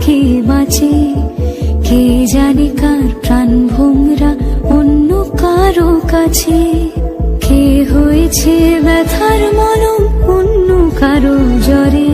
কে বাঁচে। কে জানি কার প্রাণ ভোমরা অন্য কারও কাছে। কে হয়েছে ব্যথার মলম অন্য কারও জ্বরে।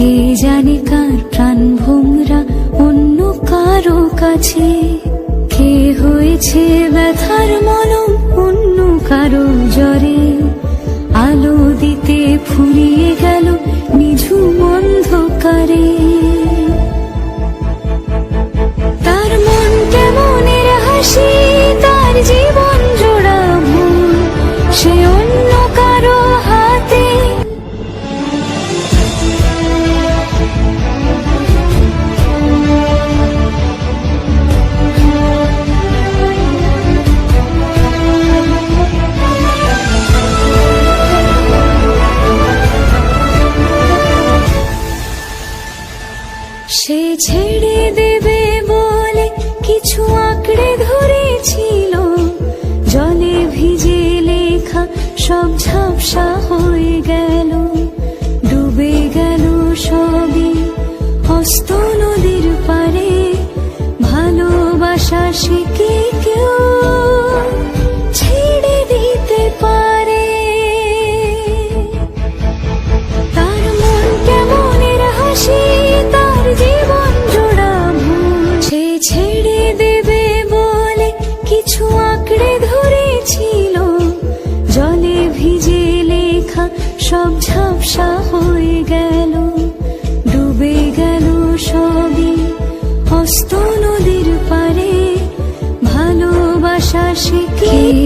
কে জানে কার প্রাণ ভোমরা? অন্য কারও কাছে কে হয়েছে ব্যথার মলম?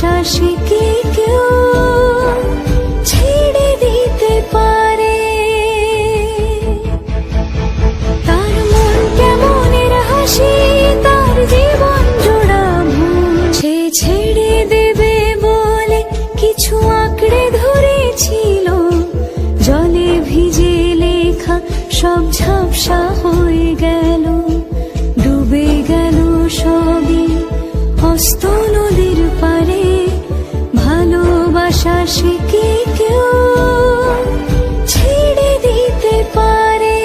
কি কেউ ছেড়ে দিতে পারে। তার মন কেমনের হাসি, তার জীবন জোড়া সে ছেড়ে দেবে বলে কিছু আঁকড়ে ধরেছিল। জলে ভিজে লেখা সব ঝাপসা হয়ে গেল, ডুবে গেল সবই হস্ত নদীর সে কি কেউ ছেড়ে দিতে পারে?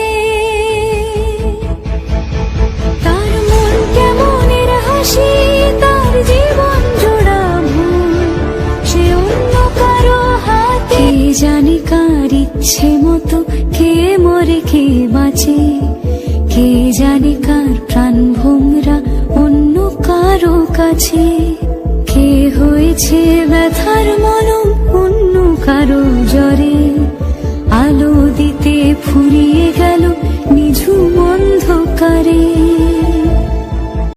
তার মন কেমনের হাসি, তার জীবন জোড়া সে অন্য কারও হাতে। জানি কার ইচ্ছে মতো কে মরে কে বাঁচে? কে জানি কার প্রাণ ভোমরা অন্য কারও কাছে? হয়েছে ব্যথার মলম অন্য কারও জরে আলো দিতে ফুরিয়ে গেল নিঝুম অন্ধকারে।